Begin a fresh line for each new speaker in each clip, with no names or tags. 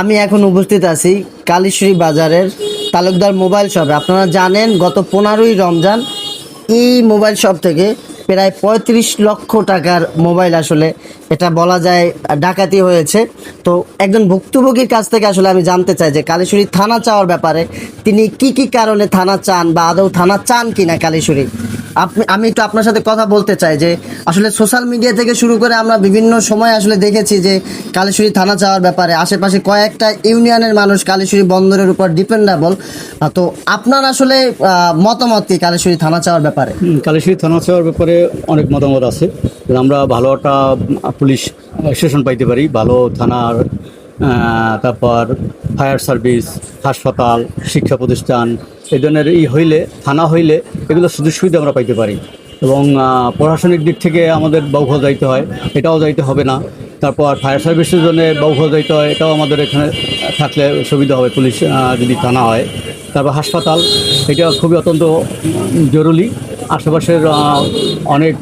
আমি এখন উপস্থিত আছি কালীশ্বরী বাজারের তালুকদার মোবাইল শপে। আপনারা জানেন, গত পনেরোই রমজান এই মোবাইল শপ থেকে প্রায় পঁয়ত্রিশ লক্ষ টাকার মোবাইল আসলে এটা বলা যায় ডাকাতি হয়েছে। তো একজন ভুক্তভোগীর কাছ থেকে আসলে আমি জানতে চাই যে কালীশ্বরী থানা চাওয়ার ব্যাপারে তিনি কি কি কারণে থানা চান বা আদৌ থানা চান কিনা কালীশ্বরী আপনি, আমি একটু আপনার সাথে কথা বলতে চাই যে আসলে সোশ্যাল মিডিয়া থেকে শুরু করে আমরা বিভিন্ন সময় আসলে দেখেছি যে কালীশ্বরী থানা যাওয়ার ব্যাপারে আশেপাশে কয়েকটা ইউনিয়নের মানুষ কালীশ্বরী বন্দরের উপর ডিপেন্ডেবল তো আপনার আসলে মতামত কি কালীশ্বরী থানা চাওয়ার ব্যাপারে?
কালীশ্বরী থানা সেবার ব্যাপারে অনেক মতামত আছে। আমরা ভালো একটা পুলিশ স্টেশন পাইতে পারি। ভালো থানার তারপর ফায়ার সার্ভিস হাসপাতাল, শিক্ষা প্রতিষ্ঠান এই ধরনের ই হইলে, থানা হইলে, এগুলো সুযোগ সুবিধা আমরা পাইতে পারি। এবং প্রশাসনিক দিক থেকে আমাদের বাউফল যাইতে হয়, এটাও যাইতে হবে না। তারপর ফায়ার সার্ভিসের জন্য বাউফল যাইতে হয়, এটাও আমাদের এখানে থাকলে সুবিধা হবে পুলিশ যদি থানা হয়। তারপর হাসপাতাল, এটা খুবই অত্যন্ত জরুরি। আশেপাশের অনেক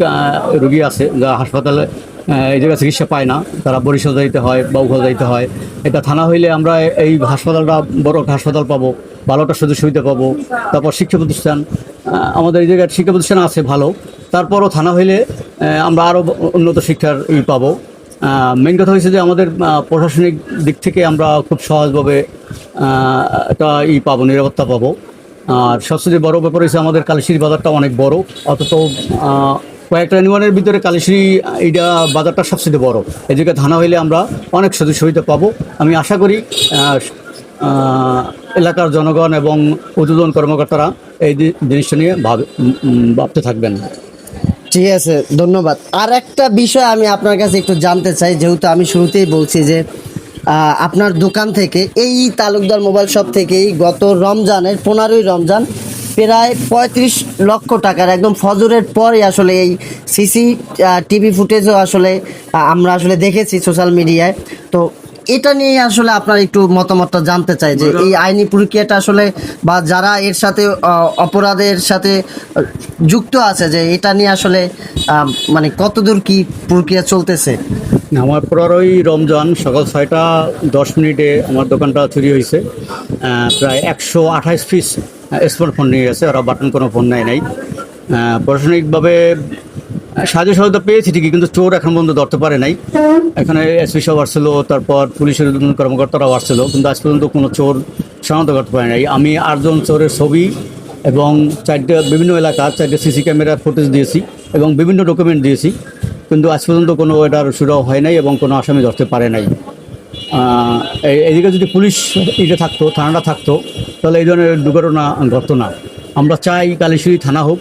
রুগী আছে যারা হাসপাতালে এই জায়গায় চিকিৎসা পায় না। তারা বরিশাল যাইতে হয় বা বাউফল যাইতে হয়। এটা থানা হইলে আমরা এই হাসপাতালটা, বড় একটা হাসপাতাল পাবো ভালো একটা সুযোগ সুবিধা পাবো। তারপর শিক্ষা প্রতিষ্ঠান আমাদের এই জায়গায় শিক্ষা প্রতিষ্ঠান আছে ভালো। তারপরও থানা হইলে আমরা আরও উন্নত শিক্ষার ই পাবো। মেন কথা হয়েছে যে আমাদের প্রশাসনিক দিক থেকে আমরা খুব সহজভাবে একটা ই পাবো, নিরাপত্তা পাবো। আর সবচেয়ে বড় ব্যাপার হচ্ছে আমাদের কালীশ্রী বাজারটা অনেক বড়। অথচ কয়েকটা ইউনিয়নের ভিতরে কালীশ্রী, এইটা বাজারটা সবচেয়ে বড়। জায়গায় ধানা হইলে আমরা অনেক সুযোগ সুবিধা পাবো। আমি আশা করি এলাকার জনগণ এবং উদ্বোধন কর্মকর্তারা এই জিনিসটা নিয়ে ভাবে ভাবতে থাকবেন।
ঠিক আছে, ধন্যবাদ। আর একটা বিষয় আমি আপনার কাছে একটু জানতে চাই, যেহেতু আমি শুরুতেই বলছি যে আপনার দোকান থেকে এই তালুকদার মোবাইল শপ থেকেই গত রমজানের পনেরোই রমজান প্রায় পঁয়ত্রিশ লক্ষ টাকার একদম ফজরের পরে আসলে এই সিসি টিভি ফুটেজও আসলে আমরা আসলে দেখেছি সোশ্যাল মিডিয়ায়। তো এটা নিয়ে আসলে আপনার একটু মতামতটা জানতে চাই যে এই আইনি প্রক্রিয়াটা আসলে বা যারা এর সাথে অপরাধের সাথে যুক্ত আছে যে এটা নিয়ে আসলে মানে কতদূর কি প্রক্রিয়া চলতেছে?
আমার পনেরোই রমজান সকাল ছয়টা দশ মিনিটে আমার দোকানটা চুরি হয়েছে প্রায় একশো আঠাইশ পিস স্মার্টফোন নিয়ে গেছে ওরা বাটন কোনো ফোন নেয় নাই। প্রশাসনিকভাবে সাহায্য সহায়তা পেয়েছি ঠিকই, কিন্তু চোর এখন পর্যন্ত ধরতে পারে নাই। এখানে এসপি সাহেব আসছিল, তারপর পুলিশের কর্মকর্তারাও আসছিল, কিন্তু আজ পর্যন্ত কোনো চোর শনাক্ত করতে পারে নাই। আমি আটজন চোরের ছবি এবং চারটে বিভিন্ন এলাকার চারটে সিসি ক্যামেরার ফুটেজ দিয়েছি এবং বিভিন্ন ডকুমেন্ট দিয়েছি, কিন্তু আজ পর্যন্ত কোনো এটার সুরাও হয় নাই এবং কোনো আসামি ধরতে পারে নাই। এদিকে যদি পুলিশ এটা থাকতো, থানাটা থাকতো, তাহলে এই ধরনের দুর্ঘটনা ঘটতো না। আমরা চাই কালীশ্বরী থানা হোক